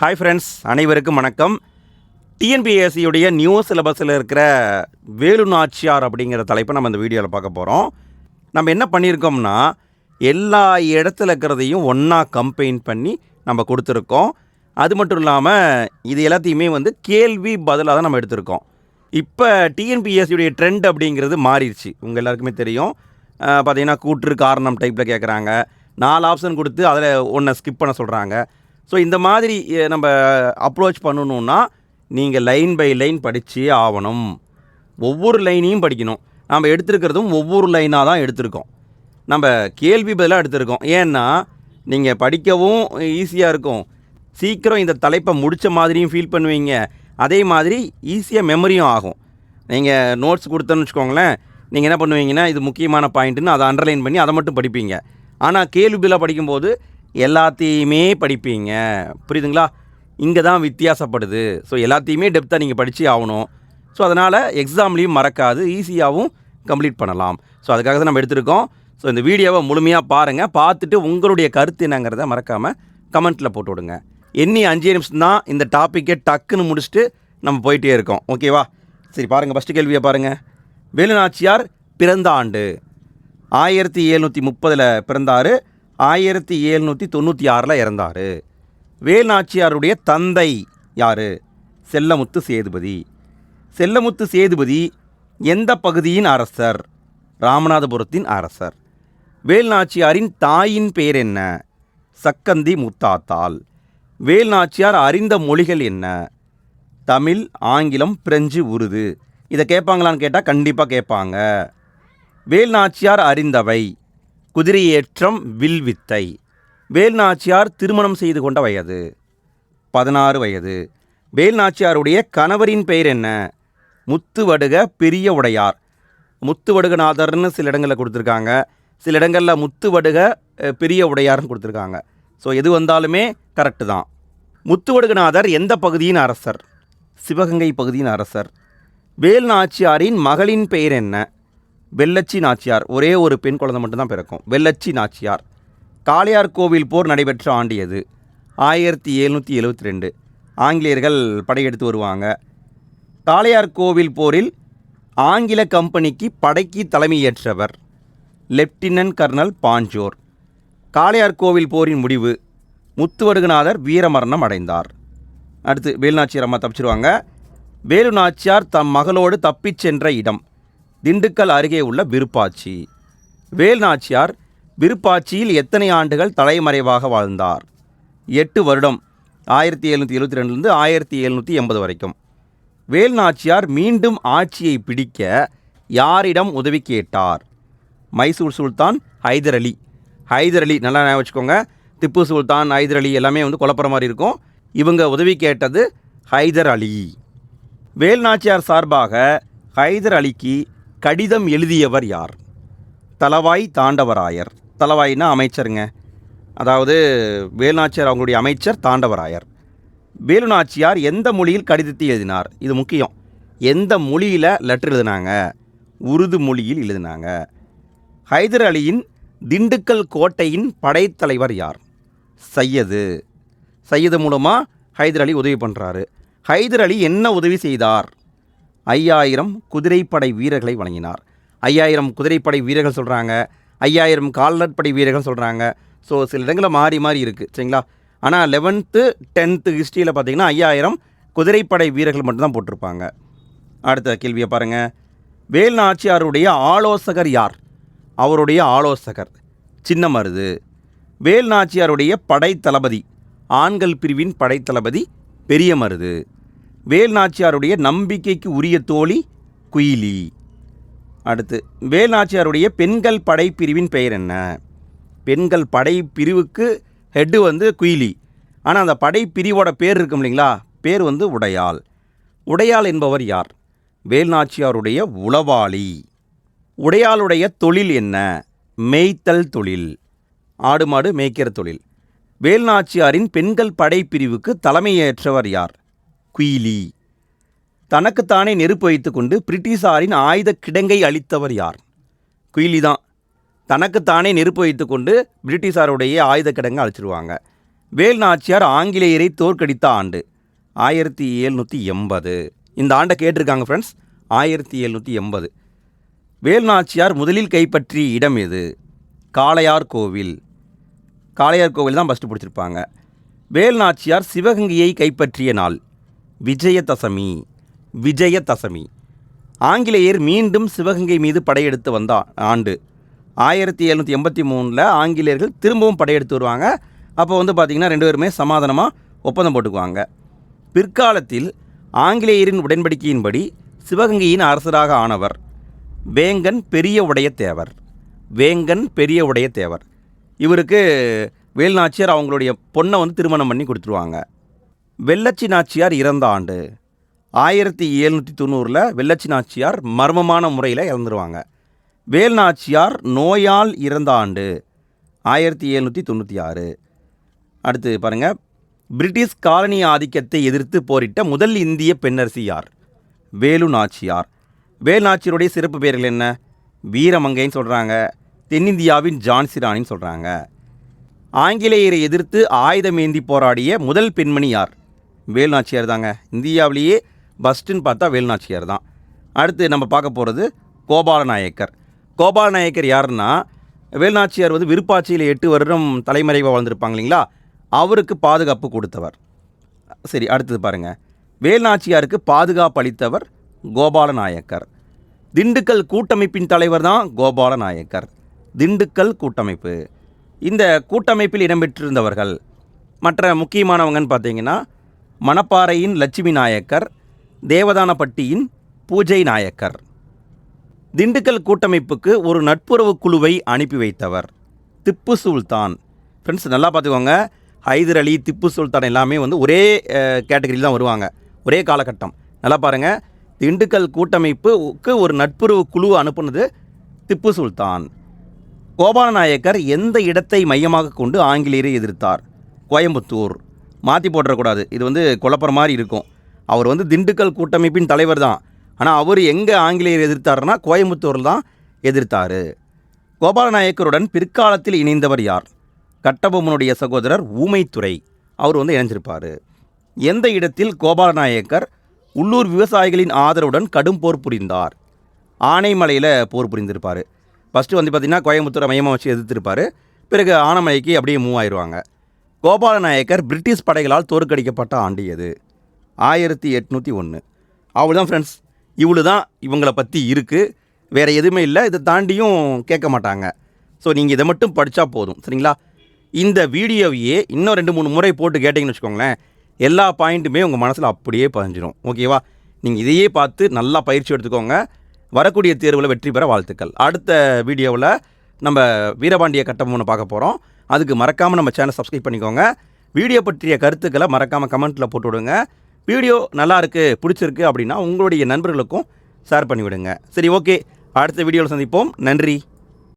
Hi friends அனைவருக்கும் வணக்கம். டிஎன்பிஎஸ்சியுடைய new சிலபஸில் இருக்கிற வேலு நாச்சியார் அப்படிங்கிற தலைப்பை நம்ம இந்த வீடியோவில் பார்க்க போகிறோம் நம்ம என்ன பண்ணியிருக்கோம்னா எல்லா இடத்துல இருக்கிறதையும் ஒன்றா கம்பெயின் பண்ணி நம்ம கொடுத்துருக்கோம். அது மட்டும் இல்லாமல் இது எல்லாத்தையுமே வந்து கேள்வி பதிலாக தான் நம்ம எடுத்திருக்கோம். இப்போ டிஎன்பிஎஸ்சியுடைய ட்ரெண்ட் அப்படிங்கிறது மாறிடுச்சு. உங்கள் எல்லாருக்குமே தெரியும். பார்த்திங்கன்னா பார்த்தீங்கன்னா கூற்று காரணம் டைப்பில் கேட்குறாங்க நாலு ஆப்ஷன் கொடுத்து அதில் ஒன்றை ஸ்கிப் பண்ண சொல்கிறாங்க ஸோ இந்த மாதிரி நம்ம அப்ரோச் பண்ணணுன்னா நீங்கள் லைன் பை லைன் படித்தே ஆகணும் ஒவ்வொரு லைனையும் படிக்கணும். நம்ம எடுத்திருக்கிறதும் ஒவ்வொரு லைனாக தான் எடுத்திருக்கோம். நம்ம கேள்வி பதிலாக எடுத்திருக்கோம். ஏன்னா நீங்கள் படிக்கவும் ஈஸியாக இருக்கும். சீக்கிரம் இந்த தலைப்பை முடித்த மாதிரியும் ஃபீல் பண்ணுவீங்க. அதே மாதிரி ஈஸியாக மெமரியும் ஆகும். நீங்கள் நோட்ஸ் கொடுத்தோன்னு வச்சுக்கோங்களேன் நீங்கள் என்ன பண்ணுவீங்கன்னா இது முக்கியமான பாயிண்ட்டுன்னு அதை அண்டர்லைன் பண்ணி அதை மட்டும் படிப்பீங்க. ஆனால் கேள்வி பதிலாக படிக்கும்போது எல்லாத்தையுமே படிப்பீங்க. புரியுதுங்களா? இங்கே தான் வித்தியாசப்படுது. ஸோ எல்லாத்தையுமே டெப்த்தாக நீங்கள் படித்து ஆகணும். ஸோ அதனால் எக்ஸாம்லேயும் மறக்காது. ஈஸியாகவும் கம்ப்ளீட் பண்ணலாம். ஸோ அதுக்காக தான் நம்ம எடுத்திருக்கோம். ஸோ இந்த வீடியோவை முழுமையாக பாருங்கள் பார்த்துட்டு உங்களுடைய கருத்து என்னங்கிறத மறக்காமல் கமெண்ட்டில் போட்டு விடுங்க. எண்ணி அஞ்சு நிமிஷம் தான் இந்த டாப்பிக்கை டக்குன்னு முடிச்சுட்டு நம்ம போயிட்டே இருக்கோம். ஓகேவா சரி பாருங்கள் ஃபஸ்ட்டு கேள்வியை பாருங்கள் வேலுநாச்சியார் பிறந்த ஆண்டு. ஆயிரத்தி எழுநூற்றி முப்பதில் பிறந்தார். ஆயிரத்தி எழுநூற்றி தொண்ணூற்றி ஆறில் இறந்தார். வேல்நாச்சியாருடைய தந்தை யார்? செல்லமுத்து சேதுபதி. செல்லமுத்து சேதுபதி எந்த பகுதியின் அரசர்? ராமநாதபுரத்தின் அரசர். வேல்நாச்சியாரின் தாயின் பெயர் என்ன? சக்கந்தி முத்தாத்தாள். வேல்நாச்சியார் அறிந்த மொழிகள் என்ன? தமிழ் ஆங்கிலம் பிரெஞ்சு உருது. இதை கேட்பாங்களான்னு கேட்டால் கண்டிப்பாக கேட்பாங்க. வேல்நாச்சியார் அறிந்தவை. குதிரையேற்றம் வில்வித்தை. வேல்நாச்சியார் திருமணம் செய்து கொண்ட வயது பதினாறு வயது. வேல்நாச்சியாருடைய கணவரின் பெயர் என்ன? முத்துவடுக பெரிய உடையார். முத்துவடுகநாதர்னு சில இடங்களில் கொடுத்துருக்காங்க. சில இடங்களில் முத்துவடுக பெரிய உடையார்னு கொடுத்துருக்காங்க. ஸோ எது வந்தாலுமே கரெக்டு தான். முத்துவடுகநாதர் எந்த பகுதியின் அரசர்? சிவகங்கை பகுதியின் அரசர். வேல்நாச்சியாரின் மகளின் பெயர் என்ன? வெள்ளச்சி நாச்சியார். ஒரே ஒரு பெண் குழந்தை மட்டும்தான் பிறக்கும். வெள்ளச்சி நாச்சியார். காளையார் கோவில் போர் நடைபெற்ற ஆண்டு எது? ஆயிரத்தி எழுநூற்றி எழுபத்தி ரெண்டு ஆங்கிலேயர்கள் படையெடுத்து வருவாங்க. காளையார் கோவில் போரில் ஆங்கில கம்பெனிக்கு படைக்கு தலைமையேற்றவர் lieutenant colonel Bonjour. Kalaiyar Kovil போரின் முடிவு முத்துவடுகநாதர் வீரமரணம் அடைந்தார். அடுத்து வேலுநாச்சியார் அம்மா தப்பிச்சிருவாங்க. வேலு நாச்சியார் தம் மகளோடு தப்பிச் சென்ற இடம். திண்டுக்கல் அருகே உள்ள விருப்பாச்சி. வேல்நாச்சியார் விருப்பாச்சியில் எத்தனை ஆண்டுகள் தலைமறைவாக வாழ்ந்தார்? எட்டு வருடம் ஆயிரத்தி எழுநூற்றி எழுபத்தி ரெண்டுலேருந்து ஆயிரத்தி எழுநூற்றி எண்பது வரைக்கும். வேல்நாச்சியார் மீண்டும் ஆட்சியை பிடிக்க யாரிடம் உதவி கேட்டார்? மைசூர் சுல்தான் ஹைதர் அலி. ஹைதர் அலி நல்லா ஞாபகம் வச்சுக்கோங்க. திப்பு சுல்தான் ஹைதர் அலி எல்லாமே வந்து குழப்பற மாதிரி இருக்கும். இவங்க உதவி கேட்டது ஹைதர் அலி. வேல்நாச்சியார் சார்பாக ஹைதர் அலிக்கு கடிதம் எழுதியவர் யார்? தலவாய் தாண்டவராயர். தலவாய்னா அமைச்சருங்க. அதாவது வேலுநாச்சியார் அவங்களுடைய அமைச்சர் தாண்டவராயர். வேலுநாச்சியார் எந்த மொழியில் கடிதத்தை எழுதினார்? இது முக்கியம். எந்த மொழியில் லெட்டர் எழுதினாங்க? உருது மொழியில் எழுதினாங்க. ஹைதர் அலியின் திண்டுக்கல் கோட்டையின் படைத்தலைவர் யார்? சையது. சையது மூலமாக ஹைதர் அலி உதவி பண்ணுறாரு ஹைதர் அலி என்ன உதவி செய்தார்? ஐயாயிரம் குதிரைப்படை வீரர்களை வழங்கினார் ஐயாயிரம் குதிரைப்படை வீரர்கள் சொல்கிறாங்க ஐயாயிரம் கால்நட்படை வீரர்கள் சொல்கிறாங்க ஸோ சில இடங்களில் மாறி மாறி இருக்குது சரிங்களா? ஆனால் லெவன்த்து டென்த்து ஹிஸ்ட்ரியில் பார்த்தீங்கன்னா ஐயாயிரம் குதிரைப்படை வீரர்கள் மட்டும்தான் போட்டிருப்பாங்க. அடுத்த கேள்வியை பாருங்கள் வேல் நாச்சியாருடைய ஆலோசகர் யார்? அவருடைய ஆலோசகர் சின்ன மருது வேல் நாச்சியாருடைய படைத்தளபதி ஆண்கள் பிரிவின் படைத்தளபதி பெரிய மருது வேல் நாச்சியாருடைய நம்பிக்கைக்கு உரிய தோழி குயிலி. அடுத்து வேல் நாச்சியாருடைய பெண்கள் படைப்பிரிவின் பெயர் என்ன? பெண்கள் படைப்பிரிவுக்கு ஹெட்டு வந்து குயிலி. ஆனால் அந்த படைப்பிரிவோட பேர் இருக்கும் இல்லைங்களா? பேர் வந்து உடையாள். உடையாள் என்பவர் யார்? வேல்நாச்சியாருடைய உளவாளி. உடையாளுடைய தொழில் என்ன? மேய்த்தல் தொழில். ஆடு மாடு மேய்க்கிற தொழில். வேல்நாச்சியாரின் பெண்கள் படைப்பிரிவுக்கு தலைமையேற்றவர் யார்? குயிலி. தனக்குத்தானே நெருப்பு வைத்துக்கொண்டு பிரிட்டிஷாரின் ஆயுத கிடங்கை அளித்தவர் யார்? குயிலி தான். தனக்குத்தானே நெருப்பு வைத்துக்கொண்டு பிரிட்டிஷாருடைய ஆயுத கிடங்கை அழிச்சிருவாங்க. வேல் நாச்சியார் ஆங்கிலேயரை தோற்கடித்த ஆண்டு ஆயிரத்தி எழுநூற்றி எண்பது. இந்த ஆண்டை கேட்டிருக்காங்க ஃப்ரெண்ட்ஸ் ஆயிரத்தி எழுநூற்றி எண்பது. வேல் நாச்சியார் முதலில் கைப்பற்றிய இடம் எது? காளையார் கோவில். காளையார் கோவில் தான் ஃபஸ்ட்டு பிடிச்சிருப்பாங்க. வேல் நாச்சியார் சிவகங்கையை கைப்பற்றிய நாள் விஜயதசமி விஜயதசமி. ஆங்கிலேயர் மீண்டும் சிவகங்கை மீது படையெடுத்து வந்த ஆண்டு. ஆயிரத்தி எழுநூற்றி எண்பத்தி மூணில் ஆங்கிலேயர்கள் திரும்பவும் படையெடுத்து வருவாங்க. அப்போ வந்து பார்த்திங்கன்னா ரெண்டு பேருமே சமாதானமாக ஒப்பந்தம் போட்டுக்குவாங்க. பிற்காலத்தில் ஆங்கிலேயரின் உடன்படிக்கையின்படி சிவகங்கையின் அரசராக ஆனவர் வேங்கன் பெரிய உடைய தேவர். வேங்கன் பெரிய உடைய தேவர். இவருக்கு வேல்நாச்சியார் அவங்களுடைய பொண்ணை வந்து திருமணம் பண்ணி கொடுத்துருவாங்க. வெள்ளச்சி நாச்சியார் இறந்த ஆண்டு. ஆயிரத்தி எழுநூற்றி தொண்ணூறில் வெள்ளச்சி நாச்சியார் மர்மமான முறையில் இறந்துருவாங்க. வேல் நாச்சியார் நோயால் இறந்த ஆண்டு ஆயிரத்தி எழுநூற்றி தொண்ணூற்றி ஆறு அடுத்து பாருங்கள் பிரிட்டிஷ் காலனி ஆதிக்கத்தை எதிர்த்து போரிட்ட முதல் இந்திய பெண்ணரசி யார்? வேலு நாச்சியார். வேலு நாச்சியாருடைய சிறப்பு பெயர்கள் என்ன? வீரமங்கைன்னு சொல்கிறாங்க தென்னிந்தியாவின் ஜான்சி ராணின்னு சொல்கிறாங்க ஆங்கிலேயரை எதிர்த்து ஆயுதமேந்தி போராடிய முதல் பெண்மணி யார்? வேல்நாச்சியார் தாங்க. இந்தியாவிலேயே பஸ்ட்டுன்னு பார்த்தா வேலுநாச்சியார் தான். அடுத்து நம்ம பார்க்க போகிறது கோபாலநாயக்கர். கோபாலநாயக்கர் யாருன்னா வேலுநாச்சியார் வந்து விருப்பாட்சியில் எட்டு வருடம் தலைமறைவாக வாழ்ந்திருப்பாங்க இல்லைங்களா? அவருக்கு பாதுகாப்பு கொடுத்தவர். சரி அடுத்தது பாருங்கள் வேலுநாச்சியாருக்கு பாதுகாப்பு அளித்தவர் கோபாலநாயக்கர். திண்டுக்கல் கூட்டமைப்பின் தலைவர் தான் கோபாலநாயக்கர். திண்டுக்கல் கூட்டமைப்பு. இந்த கூட்டமைப்பில் இடம்பெற்றிருந்தவர்கள் மற்ற முக்கியமானவங்கன்னு பார்த்தீங்கன்னா மணப்பாறையின் லட்சுமி நாயக்கர் தேவதானப்பட்டியின் பூஜை நாயக்கர். திண்டுக்கல் கூட்டமைப்புக்கு ஒரு நட்புறவு குழுவை அனுப்பி வைத்தவர் திப்பு சுல்தான். ஃப்ரெண்ட்ஸ் நல்லா பார்த்துக்கோங்க. ஹைதர் அலி திப்பு சுல்தான் எல்லாமே வந்து ஒரே கேட்டகரியில் தான் வருவாங்க. ஒரே காலகட்டம். நல்லா பாருங்கள் திண்டுக்கல் கூட்டமைப்புக்கு ஒரு நட்புறவு குழு அனுப்புனது திப்பு சுல்தான். கோபாலநாயக்கர் எந்த இடத்தை மையமாக கொண்டு ஆங்கிலேயரை எதிர்த்தார்? கோயம்புத்தூர். மாற்றி போட்டுறக்கூடாது. இது வந்து குழப்புற மாதிரி இருக்கும். அவர் வந்து திண்டுக்கல் கூட்டமைப்பின் தலைவர் தான். ஆனால் அவர் எங்கே ஆங்கிலேயர் எதிர்த்தாருன்னா கோயம்புத்தூரில் தான் எதிர்த்தார். கோபாலநாயக்கருடன் பிற்காலத்தில் இணைந்தவர் யார்? கட்டபொம்மனுடைய சகோதரர் ஊமைத்துறை. அவர் வந்து இணைஞ்சிருப்பார். எந்த இடத்தில் கோபாலநாயக்கர் உள்ளூர் விவசாயிகளின் ஆதரவுடன் கடும் போர் புரிந்தார்? ஆனைமலையில் போர் புரிந்திருப்பார். ஃபஸ்ட்டு வந்து பார்த்திங்கன்னா கோயம்புத்தூரை மையமாக வச்சு எதிர்த்திருப்பார். பிறகு ஆனைமலைக்கு அப்படியே மூவ் ஆயிடுவாங்க கோபாலநாயக்கர் பிரிட்டிஷ் படைகளால் தோற்கடிக்கப்பட்ட ஆண்டு எது? ஆயிரத்தி எட்நூற்றி ஒன்று அவ்வளோதான் ஃப்ரெண்ட்ஸ் இவ்வளோ தான் இவங்களை பற்றி இருக்குது வேறு எதுவுமே இல்லை. இதை தாண்டியும் கேட்க மாட்டாங்க. ஸோ நீங்கள் இதை மட்டும் படித்தா போதும். சரிங்களா? இந்த வீடியோவையே இன்னும் ரெண்டு மூணு முறை போட்டு கேட்டிங்கன்னு வச்சுக்கோங்களேன் எல்லா பாயிண்ட்டுமே உங்கள் மனசில் அப்படியே பதிஞ்சிடும் ஓகேவா நீங்கள் இதையே பார்த்து நல்லா பயிற்சி எடுத்துக்கோங்க. வரக்கூடிய தேர்வில் வெற்றி பெற வாழ்த்துக்கள். அடுத்த வீடியோவில் நம்ம வீரபாண்டிய கட்டம் ஒன்று பார்க்க போகிறோம் அதுக்கு மறக்காமல் நம்ம சேனல் சப்ஸ்கிரைப் பண்ணிக்கோங்க. வீடியோ பற்றிய கருத்துக்களை மறக்காமல் கமெண்ட்டில் போட்டு விடுங்க. வீடியோ நல்லா இருக்குது பிடிச்சிருக்கு அப்படின்னா உங்களுடைய நண்பர்களுக்கும் ஷேர் பண்ணிவிடுங்க. சரி ஓகே அடுத்த வீடியோவில் சந்திப்போம். நன்றி.